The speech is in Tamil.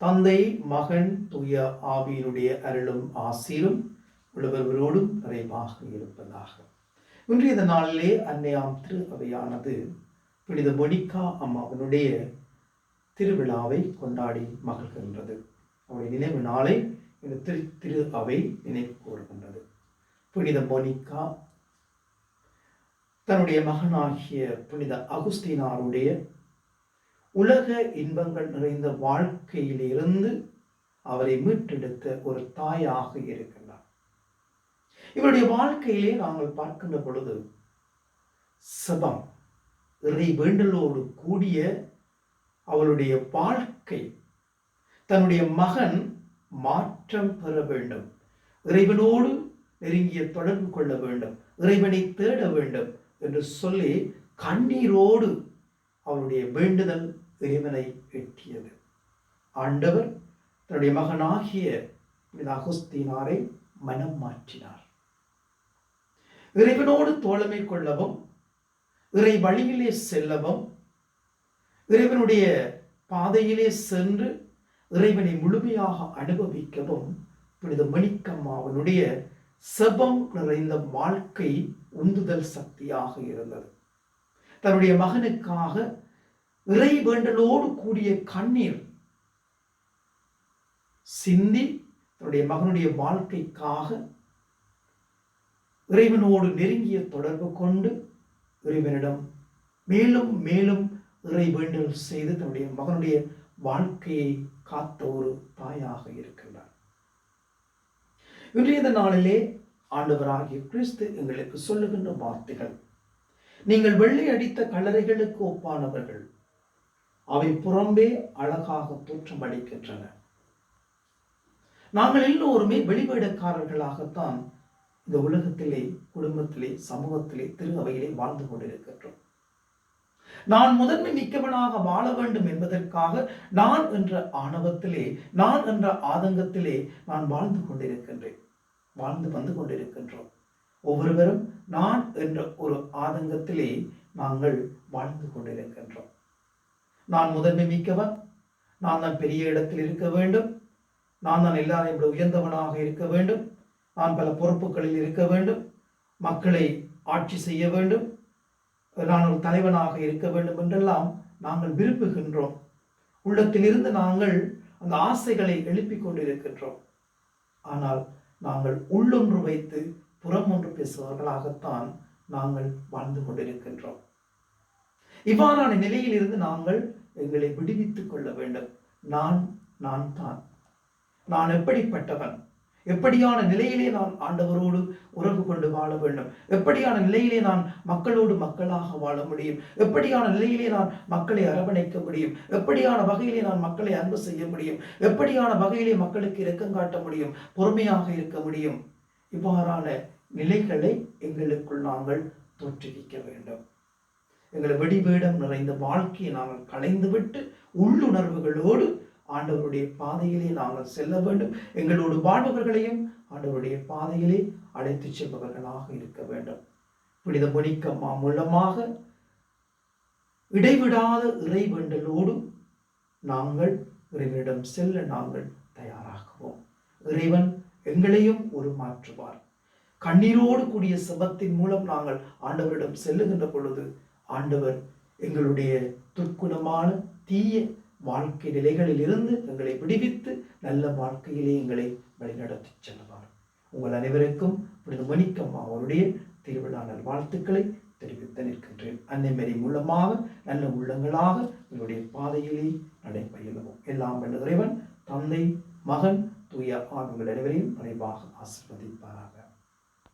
தந்தை மகன் தூய ஆவியினுடைய அருளும் ஆசீரும் உள்ளவர்களோடும் நிறைவாக இருப்பதாக. இன்றைய இந்த நாளிலே அன்னையாம் திரு அவையானது புனித மொனிகா அம்மாவினுடைய திருவிழாவை கொண்டாடி மகிழ்கின்றது. அவருடைய நினைவு நாளை இந்த திரு திரு அவை நினைவு கூறுகின்றது. புனித மொனிகா தன்னுடைய மகனாகிய புனித அகுஸ்தீனாருடைய உலக இன்பங்கள் நிறைந்த வாழ்க்கையிலிருந்து அவரை மீட்டெடுத்த ஒரு தாயாக இருக்கின்றார். இவருடைய வாழ்க்கையிலே நாங்கள் பார்க்கின்ற பொழுது சபம் இறை வேண்டலோடு கூடிய அவளுடைய வாழ்க்கை தன்னுடைய மகன் மாற்றம் பெற வேண்டும் இறைவனோடு நெருங்கிய தொடர்பு கொள்ள வேண்டும் இறைவனை தேட வேண்டும் என்று சொல்லி கண்ணீரோடு அவருடைய வேண்டுதல் இறைவனை எட்டியது. ஆண்டவர் தன்னுடைய மகனாகிய அகுஸ்தீனாரை மனம் மாற்றினார். இறைவனோடு தோழமை கொள்ளவும் இறை வழியிலே செல்லவும் இறைவனுடைய பாதையிலே சென்று இறைவனை முழுமையாக அனுபவிக்கவும் புனித மணிக்கம்மாவனுடைய செபம் நிறைந்த வாழ்க்கை உந்துதல் சக்தியாக இருந்தது. தன்னுடைய மகனுக்காக இறை வேண்டலோடு கூடிய கண்ணீர். சிந்தி தன்னுடைய மகனுடைய வாழ்க்கைக்காக இறைவனோடு நெருங்கிய தொடர்பு கொண்டு இறைவனிடம் மேலும் மேலும் இறை வேண்டல் செய்து தன்னுடைய மகனுடைய வாழ்க்கையை காத்த ஒரு தாயாக இருக்கின்றார். இன்றைய நாளிலே ஆண்டவராகிய கிறிஸ்து எங்களுக்கு சொல்லுகின்ற வார்த்தைகள் நீங்கள் வெள்ளை அடித்த கல்லறைகளுக்கு ஒப்பானவர்கள் அவை புறம்பே அழகாக தோற்றம் அளிக்கின்றன. நாங்கள் எல்லோருமே வெளிவேடக்காரர்களாகத்தான் இந்த உலகத்திலே குடும்பத்திலே சமூகத்திலே திரு அவையிலே வாழ்ந்து கொண்டிருக்கின்றோம். நான் முதன்மை மிக்கவனாக வாழ வேண்டும் என்பதற்காக நான் என்ற ஆணவத்திலே நான் என்ற ஆதங்கத்திலே நான் வாழ்ந்து கொண்டிருக்கின்றேன். வாழ்ந்து வந்து கொண்டிருக்கின்றோம். ஒவ்வொருவரும் நான் என்ற ஒரு ஆதங்கத்திலே நாங்கள் வாழ்ந்து கொண்டிருக்கின்றோம். நான் முதன்மை மிக்கவன். நான் தான் பெரிய இடத்தில் இருக்க வேண்டும். நான் தான் எல்லாரையும் விட உயர்ந்தவனாக இருக்க வேண்டும். நான் பல பொறுப்புகளில் இருக்க வேண்டும். மக்களை ஆட்சி செய்ய வேண்டும். நான் ஒரு தலைவனாக இருக்க வேண்டும் என்றெல்லாம் நாங்கள் விரும்புகின்றோம். உள்ளத்திலிருந்து நாங்கள் அந்த ஆசைகளை எழுப்பிக் கொண்டிருக்கின்றோம். ஆனால் நாங்கள் உள்ளொன்று வைத்து புறம் ஒன்று பேசுபவர்களாகத்தான் நாங்கள் வாழ்ந்து கொண்டிருக்கின்றோம். இவ்வாறான நிலையிலிருந்து நாங்கள் எங்களை விடுவித்துக் கொள்ள வேண்டும். நான் நான் தான். நான் எப்படிப்பட்டவன்? எப்படியான நிலையிலே நான் ஆண்டவரோடு உறவு கொண்டு வாழ வேண்டும்? எப்படியான நிலையிலே நான் மக்களோடு மக்களாக வாழ முடியும்? எப்படியான நிலையிலே நான் மக்களை அரவணைக்க முடியும்? எப்படியான வகையிலே நான் மக்களை அன்பு செய்ய முடியும்? எப்படியான வகையிலே மக்களுக்கு இரக்கம் காட்ட முடியும்? பொறுமையாக இருக்க முடியும்? இவ்வாறான நிலைகளை எங்களுக்குள் நாங்கள் தோற்றுவிக்க வேண்டும். எங்களை வெடிவேடம் நிறைந்த வாழ்க்கையை நாங்கள் களைந்துவிட்டு உள்ளுணர்வுகளோடு ஆண்டவருடைய பாதையிலே நாங்கள் செல்ல வேண்டும். எங்களோடு வாழ்பவர்களையும் ஆண்டவருடைய பாதையிலே அழைத்து செல்பவர்களாக இருக்க வேண்டும். புனித மொழிக்கம்மா மூலமாக இடைவிடாத இறைவேண்டலோடு நாங்கள் இறைவனிடம் செல்ல நாங்கள் தயாராகுவோம். இறைவன் எங்களையும் ஒரு மாற்றுவார். கண்ணீரோடு கூடிய சபத்தின் மூலம் நாங்கள் ஆண்டவரிடம் செல்லுகின்ற பொழுது ஆண்டவர் எங்களுடைய துர்க்குணமான தீய வாழ்க்கை நிலைகளில் இருந்து எங்களை விடுவித்து நல்ல வாழ்க்கையிலே எங்களை வழிநடத்தி செல்வார் உங்கள் அனைவருக்கும் புனித மணிக்கம்மா அவருடைய திருவிழா நல் வாழ்த்துக்களை தெரிவித்து நிற்கின்றேன். அன்னைமரி மூலமாக நல்ல உள்ளங்களாக எங்களுடைய பாதையிலே நடைபயிலவும். எல்லாம் வல்ல இறைவன் தந்தை மகன் தூய ஆண்கள் அனைவரையும் மறைவாக ஆசிர்வதிப்பாராக.